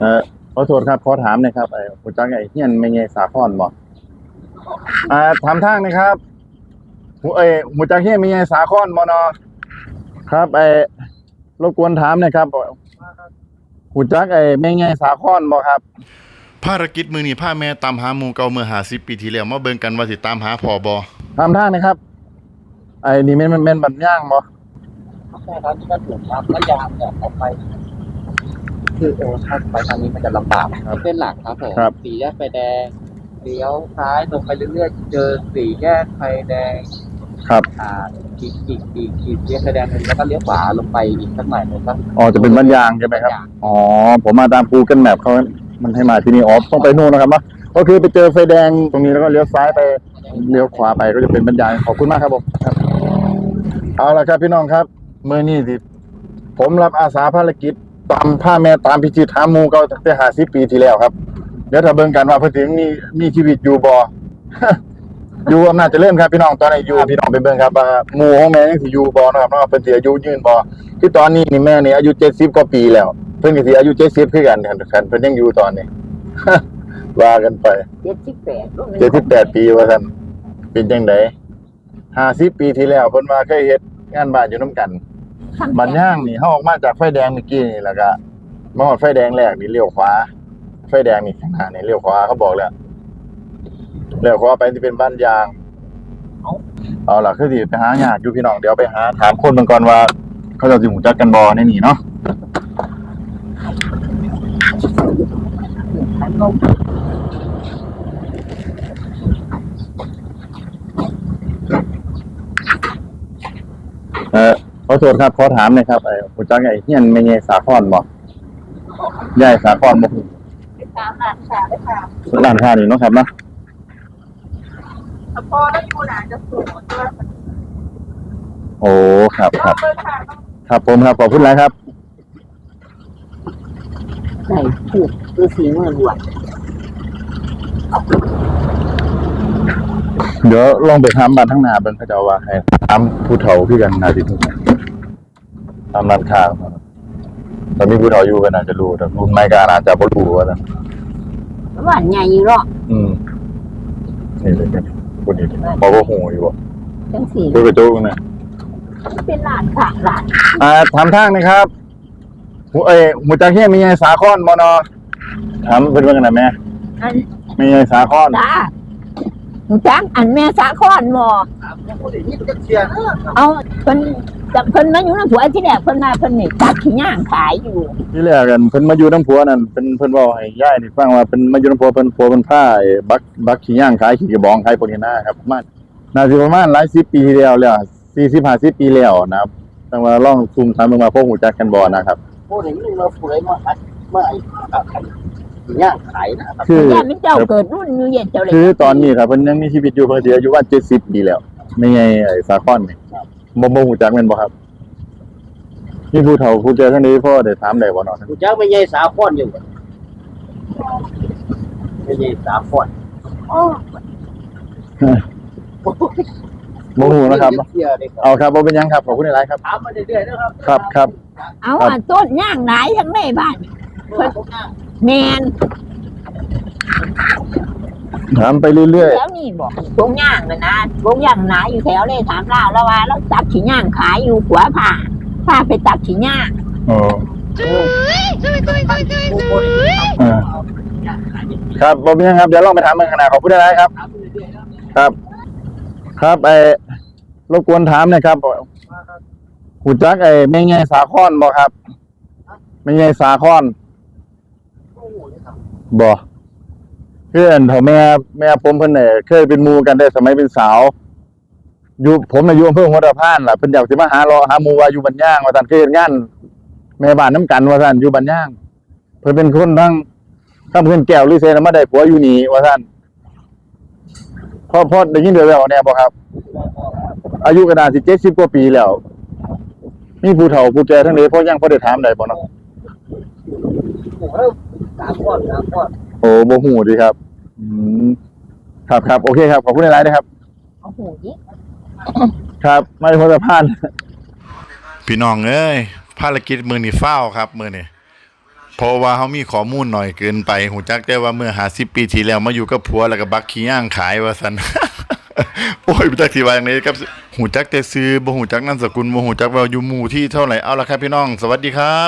เออขอโทษครับขอถามหนะครับไอ้หูจักไอ้เฮียนไม่ไงสาคอนบ่อ่าถามทางหนะครับหูเอ้ยหูจักเฮียนไม่ไงสาคอนบ่เนาะครับไอ้รบกวนถามหนะครับหูจักไอ้ไม่ไงสาคอนบ่ครับภารกิจมือนี้พาแม่ตามหาหมู่เก่าเมื่อหาสิปีที่แล้วมาเบิ่งกันว่าสิตามหาพ่อบ่ถามทางหนะครับ ไอ้นี่แม่นแม่นแม่นบัดย่างบ่ใช่ครับที่ก็ถูกครับก็ยามเนี่ยออกไป คือเออถ้าไปทางนี้มันจะลำบากเส้นหลักครับผมสี่แยกไฟแดงเลี้ยวซ้ายตรงไปเรื่อยๆเจอสี่แยกไฟแดงครับอ่าอีกอีกอีกอีกแยกไฟแดงหนึงแล้วก็เลี้ยวขวาลงไปอีกสักหน่อยหนึงครับอ๋อจะเป็นบัดยางใช่ไหมครับ อ๋อ ผมมาตาม Google Map เขามันให้มาที่นี่อ๋อต้องไปนู่นนะครับเนาะก็คือไปเจอไฟแดงตรงนี้แล้วก็เลี้ยวซ้ายไปเลี้ยวขวาไปก็จะเป็นบรรยายขอบคุณมากครับผมครับเอาละครับพี่น้องครับ เมื่อนี้สิผมรับอาสาภารกิจ ตามผ้าแม่ตามพิจิตรหาหมูเก่าตั้งแต่หาสิปีที่แล้วครับ เดี๋ยวถ้าเบิ่งกันว่าเพิ่นถึงมีมีชีวิตอยู่บ่ อยู่อำนาจเจริญครับพี่น้องตอนนี้อยู่พี่น้องไปเบิ่งครับว่าหมู่ของแม่ยังสิอยู่บ่เนาะครับเนาะเพิ่นสิอายุยืนบ่คือตอนนี้นี่แม่นี่อายุ70กว่าปีแล้ว เพิ่นก็สิอายุ70คือกันคันคันเพิ่นยังอยู่ตอนนี้ ว่ากันไปเจ็ดสิบแปด78ปีว่าซั่นเป็นจังได50ปีที่แล้วเพิ่นว่าเคยเฮ็ดงานบ้านอยู่นํกัน บัดย่างนี่เฮาออกมาจากไฟแดงเมื่อกี้นี่แล้วก็มาฮอดไฟแดงแรกนี่เลี้ยวขวา ไฟแดงนี่ข้างหน้านี่เลี้ยวขวาเขาบอกแล้วเลี้ยวขวาไปที่เป็นบ้านยาง เอาล่ะคือสิไปหายากอยู่พี่น้องเดี๋ยวไปหาถามคนเบิ่งก่อนว่า เขาเจะสิหูจักกันบ่ในนี่เนาะเออขอ โทษครับขอถามหน่อยครับไอ้หูจักไอ้เฮียนแม่ใหญ่สาครบ่ยายสาครบ่ฮู้ตามหลักฐานเลยค่ะร้านค้านี่เนาะครับเนาะพอได้อยู่หนาจะสูงด้วยโอ้ครับครับเบอร์ค่ะครับผมครับขอบคุณหลายครับไหนผูกคือสีเงินหวดเดี๋ยวลองไปถามบ้านทั้งหน้าเบิ่งเขาเจะว่าให้ถามผู้เฒ่าคือกันน่าสิรู้ ตามร้านค้าครับตอนนี้ผู้เฒ่าอยู่ก็น่าจะรู้แต่รุ่นใหม่ก็อาจจะบ่รู้ว่าซั่นหวานใหญ่อยู่หรอกอืมนี่เลยกันคนนี้พอบ่ฮู้อยู่บ่จังสีดูกระจกนะเป็นหลานค่ะหลานอ่าถามทางหนะครับหูเอ้ยหูจักเฮียมีไงสาครบ่เนาะถามเพิ่นว่ากันน่ะแม่อันมีไงสาครตา หนูจังอันแม่สาคอนหมอครับยังคนอื่นนี่ก็เชียร์เอาเพิ่นจับเพิ่นมาอยู่ในผัวที่แรกเพิ่นมาเพิ่นนี่ตักขี้ย่างขายอยู่ ที่แรกกันเพิ่นมาอยู่น้ำผัวนั่นเพิ่นเพิ่นเว้าให้ยายนี่ฟังว่าเพิ่นมาอยู่น้ำผัวเพิ่นผัวเพิ่นพาไอ้บักบักขี้ย่างขายขี้กระบองขายพวกนี้นะครับประมาณน่าสิประมาณหลายสิบปีที่แล้วแล้ว40 50ปีแล้วนะครับแต่ว่าลองซุ่มถามเบิ่งว่าพวกหูจักกันบ่นะครับพูดถึงนี่เราพูดอะไรมาเมื่อไอ้ย่างขายนะครับคือ ย่าเป็นเจ้าเกิดรุ่นอยู่เย็นเจ้าเลยคือตอนนี้ถ้าเพิ่นยังมีชีวิตอยู่เพิ่นสิอายุว่า70ปีแล้ว ไม่ไงไอ้สาคอนนี่บ่บ่ฮู้จักแม่นบ่ครับนี่ผู้เฒ่าผู้แก่ท่านนี้พ่อได้ถามได้บ่เนาะกูจ้าไม่ใช่สาฟอนอยู่ไม่ใช่สาฟอนบ่ฮู้นะครับเชียเลยครับเอาครับบ่เป็นหยังครับขอบคุณหลายๆครับ ถามมาเรื่อยๆนะครับครับครับ เอาอะต้นย่างไหนทั้งในบ้าน เพื่น ผมนะ แมนถามไปเรื่อยแถวนี้บอกวงย่างนะนะวงย่างหนาอยู่แถวเลยถามเราแล้วว่าเราตักขี้ย่างขายอยู่ขวาผ่าผ่าไปตักขี้ย่างๆอ๋อผู้คนเออครับบ่เป็นหยังครับ เดี๋ยวลองไปถามเบิ่งข้างหน้าขอบคุณหลายๆครับถามมาเรื่อยๆนะครับ ครับ ครับไอ้รบกวนถามหน่อยครับหูจักไอ้แม่ใหญ่สาครบ่ครับแม่ใหญ่สาครโอ้โหนี่ครั บบ่คืออันเฒ่าแม่แม่ผมเพิ่นเนี่ยเคยเป็นมูกันได้สมัยเป็นสาว อยู่ผมน่ะอยู่อำเภอหัวตะพานล่ะเพิ่นอยากสิมาหารอหาหมู่ว่าอยู่บ้านย่างว่าซั่นเคยเฮ็ดงานแม่บ้านน้ำกันว่าซั่นอยู่บ้านย่าง เพิ่นเป็นคนทั้งทั้งเพิ่นแก้วหรือเซนมาได้ผัวอยู่นี่ว่าซั่นพอพอได้ยินเดี๋ยวแล้วแน่บ่ครับ อายุก็น่าสิ70กว่าปีแล้ว มีผู้เฒ่าผู้แก่ทั้งนี้พอยังพอได้ถามได้บ่เนาะโอ้โห สามฟอนสามฟอนโอ้บ่ฮู้ดีครับอืมครับครับโอเคครับขอบคุณหลายๆนะครับ โอ้โหยิ่งครับไม่พอสะพาน พี่น้องเอ้ยภารกิจมือนี้ฟ้าวครับมือนี้เพราะว่าเขามีข้อมูลหน่อยเกินไปหูจักได้ว่าเมื่อ50ปีที่แล้วมาอยู่กับผัวแล้วก็บักขี้ย่างขายว่าซั่นโอ้ยบ่จักสิว่าอย่างนี้ครับหูจักแต่ซื้อบ่หูจักนามสกุลบ่หูจักว่าอยู่หมู่ที่เท่าไหร่เอาล่ะครับพี่น้อง สวัสดีครับ